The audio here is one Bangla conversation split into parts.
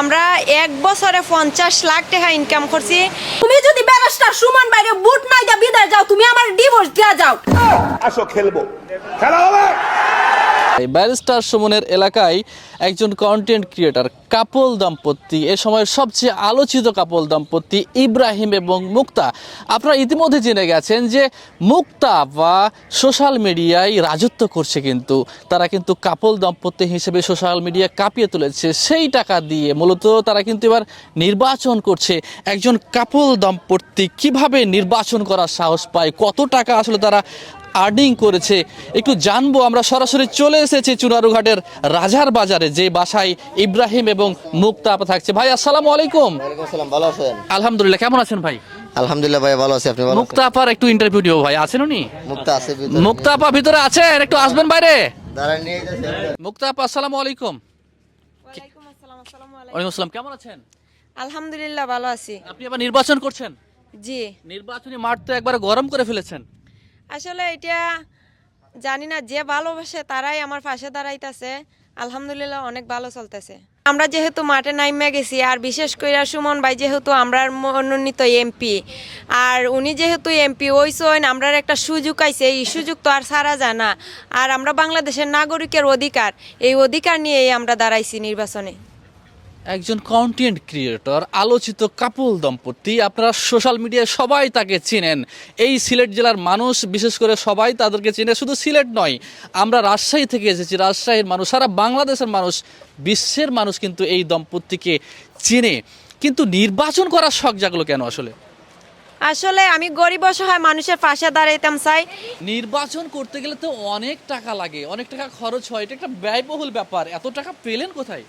আমরা এক বছরে পঞ্চাশ লাখ টাকা ইনকাম করছি। তুমি যদি ব্যারিস্টার সুমন বাইরে বুট মাইদা দিয়া বিদায় যাও তুমি আমার ডিভোর্স দিয়া যাও। আসো খেলব। খেলা হবে! ব্যারিস্টার সুমনের এলাকায় একজন কন্টেন্ট ক্রিয়েটার কাপল দাম্পত্য। এ সময়ের সবচেয়ে আলোচিত কাপল দাম্পত্য ইব্রাহিম এবং মুক্তা। আপনারা ইতিমধ্যে জেনে গেছেন যে মুক্তা বা সোশ্যাল মিডিয়ায় রাজত্ব করছে কিন্তু। তারা কিন্তু কাপল দাম্পত্য হিসেবে সোশ্যাল মিডিয়া কাঁপিয়ে তুলেছে। সেই টাকা দিয়ে মূলত তারা কিন্তু এবার নির্বাচন করছে। একজন কাপল দাম্পত্য কীভাবে নির্বাচন করার সাহস পায়? কত টাকা আসলে তারা আর্নিং করেছে। একটু জানব আমরা সরাসরি চলে এসেছি চুনারুঘাটের রাজার বাজারে যে বাসায় ইব্রাহিম এবং মুক্তা আপা থাকছে। ভাই আসসালামু আলাইকুম। আসসালাম ভালো আছেন? আলহামদুলিল্লাহ কেমন আছেন ভাই? আলহামদুলিল্লাহ ভাই ভালো আছি। আপনি ভালো মুক্তা আপার একটু ইন্টারভিউ দিব ভাই আছেন উনি? মুক্তা আছে ভিতরে। মুক্তা আপা ভিতরে আছেন একটু আসবেন বাইরে। দাঁড়ান নিয়ে মুক্তা আপা আসসালামু আলাইকুম। ওয়ালাইকুম আসসালাম আসসালামু আলাইকুম। ওয়ালাইকুম আসসালাম কেমন আছেন? আলহামদুলিল্লাহ ভালো আছি। আপনি আবার নির্বাচন করছেন? জি। নির্বাচনী মাঠ তো একবার গরম করে ফেলেছেন। আসলে এটা জানি না, যে ভালোবাসে তারাই আমার পাশে দাঁড়াইতেছে। আলহামদুলিল্লাহ অনেক ভালো চলতেছে। আমরা যেহেতু মাঠে নাইমে গেছি, আর বিশেষ করে সুমন ভাই যেহেতু আমরা মনোনীত এমপি, আর উনি যেহেতু এমপি, ওই সইন আমরার একটা সুযোগ আইছে, এই সুযোগ তো আর সারা যায় না। আর আমরা বাংলাদেশের নাগরিকের অধিকার, এই অধিকার নিয়েই আমরা দাঁড়াইছি নির্বাচনে। একজন কন্টেন্ট ক্রিয়েটর আলোচিত কাপুল দম্পতি। আপনারা সোশ্যাল মিডিয়ায় সবাই তাকে চিনেন। এই সিলেট জেলার মানুষ বিশেষ করে সবাই তাদেরকে চিনে। শুধু সিলেট নয় আমরা রাজশাহী থেকে এসেছি। রাজশাহীর মানুষ সারা বাংলাদেশের মানুষ বিশ্বের মানুষ কিন্তু এই দম্পতিকে চিনে। কিন্তু নির্বাচন করার শখ জাগলো কেন আসলে? আসলে আমি গরিব অসহায় মানুষের পাশে দাঁড়াইতাম চাই নির্বাচন করতে গেলে তো অনেক টাকা লাগে। অনেক টাকা খরচ হয়। এটা একটা ব্যয়বহুল ব্যাপার। এত টাকা পেলেন কোথায়?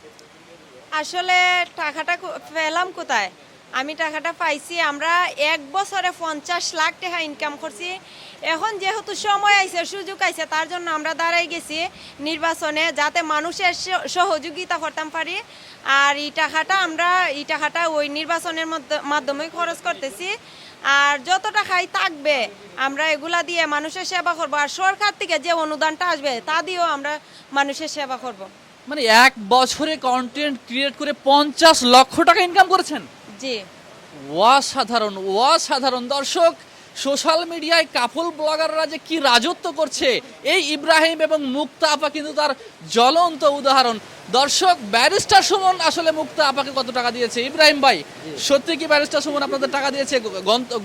আসলে টাকাটা পেলাম কোথায়? আমি টাকাটা পাইছি, আমরা এক বছরে পঞ্চাশ লাখ টাকা ইনকাম করছি। এখন যেহেতু সময় আইছে, সুযোগ আইছে, তার জন্য আমরা দাঁড়াই গেছি নির্বাচনে, যাতে মানুষের সহযোগিতা করতাম পারি। আর এই টাকাটা আমরা, এই টাকাটা ওই নির্বাচনের মধ্য- মাধ্যমে খরচ করতেছি। আর যত টাকাই থাকবে, আমরা এগুলা দিয়ে মানুষের সেবা করব। আর সরকার থেকে যে অনুদানটা আসবে, তা দিয়েও আমরা মানুষের সেবা করব। মানে এক বছরে কন্টেন্ট ক্রিয়েট করে পঞ্চাশ লক্ষ টাকা ইনকাম করেছেন? জি। অসাধারণ অসাধারণ। দর্শক সোশ্যাল মিডিয়ায় কাপল ব্লগাররা যে কি রাজত্ব করছে এই ইব্রাহিম এবং মুক্তা আপা কিন্তু তার জ্বলন্ত উদাহরণ। দর্শক ব্যারিস্টার সুমন আসলে মুক্তা আপাকে কত টাকা দিয়েছে? ইব্রাহিম ভাই সত্যি কি ব্যারিস্টার সুমন আপনাদের টাকা দিয়েছে?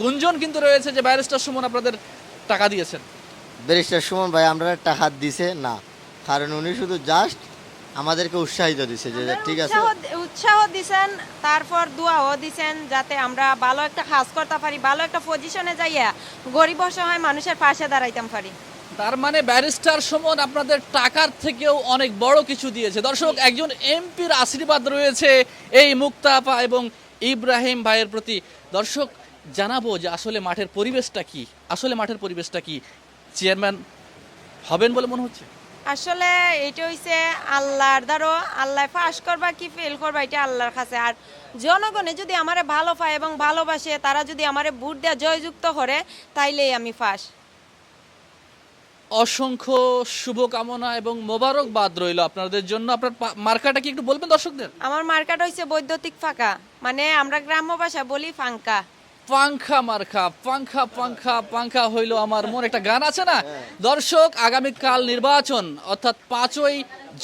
গুঞ্জন কিন্তু রয়েছে যে ব্যারিস্টার সুমন আপনাদের টাকা দিয়েছেন। ব্যারিস্টার সুমন ভাই আমরা টাকা দিছে না। কারণ উনি শুধু জাস্ট আমাদেরকে উৎসাহিত দিছে যে ঠিক আছে। উৎসাহ- দিছেন তারপর দোয়াও দিছেন যাতে আমরা ভালো একটা কাজ করতে পারি ভালো একটা পজিশনে যাইয়া গরিব অসহায় মানুষের পাশে দাঁড়াইতাম পারি। তার মানে ব্যারিস্টার সুমন আপনাদের টাকার থেকেও অনেক বড় কিছু দিয়েছে। দর্শক একজন এমপির আশীর্বাদ রয়েছে এই মুক্তা আপা এবং ইব্রাহিম ভাইয়ের প্রতি। দর্শক জানাব যে আসলে মাঠের পরিবেশটা কি? আসলে মাঠের পরিবেশটা কি? চেয়ারম্যান হবেন বলে মনে হচ্ছে? আসলে এটা হইছে আল্লাহর দ্বারো আল্লাহ পাস করবা কি ফেল করবা এটা আল্লাহর কাছে। আর জনগণে যদি আমারে ভালো পায় এবং ভালোবাসে তারা যদি আমারে ভোট দেওয়া জয়যুক্ত করে তাইলেই আমি ফাঁস। অসংখ্য শুভকামনা এবং মোবারকবাদ রইল আপনাদের জন্য। আপনার মার্কাটা কি একটু বলবেন দর্শকদের? আমার মার্কেট হইছে বৈদ্যুতিক ফাঁকা। মানে আমরা গ্রাম্য ভাষা বলি ফাঙ্কা পাংখা মারখা পাংখা পাংখা পাংখা হইল আমার মন। একটা গান আছে না? দর্শক আগামীকাল নির্বাচন, অর্থাৎ পাঁচই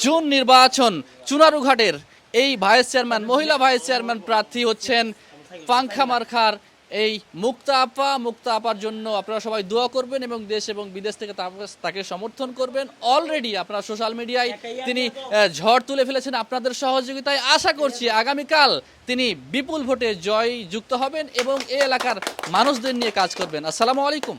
জুন নির্বাচন, চুনারুঘাটের। এই ভাইস চেয়ারম্যান মহিলা ভাইস চেয়ারম্যান প্রার্থী হচ্ছেন পাংখা মার্কার এই মুক্তা আপা, মুক্তা আপার জন্য আপনারা সবাই দোয়া করবেন এবং দেশ এবং বিদেশ থেকে তাকে- সমর্থন করবেন। অলরেডি আপনারা সোশ্যাল মিডিয়ায় তিনি ঝড় তুলে ফেলেছেন আপনাদের সহযোগিতায়। আশা করছি আগামীকাল তিনি বিপুল ভোটে জয় যুক্ত হবেন এবং এই এলাকার মানুষদের নিয়ে কাজ করবেন। আসসালামু আলাইকুম।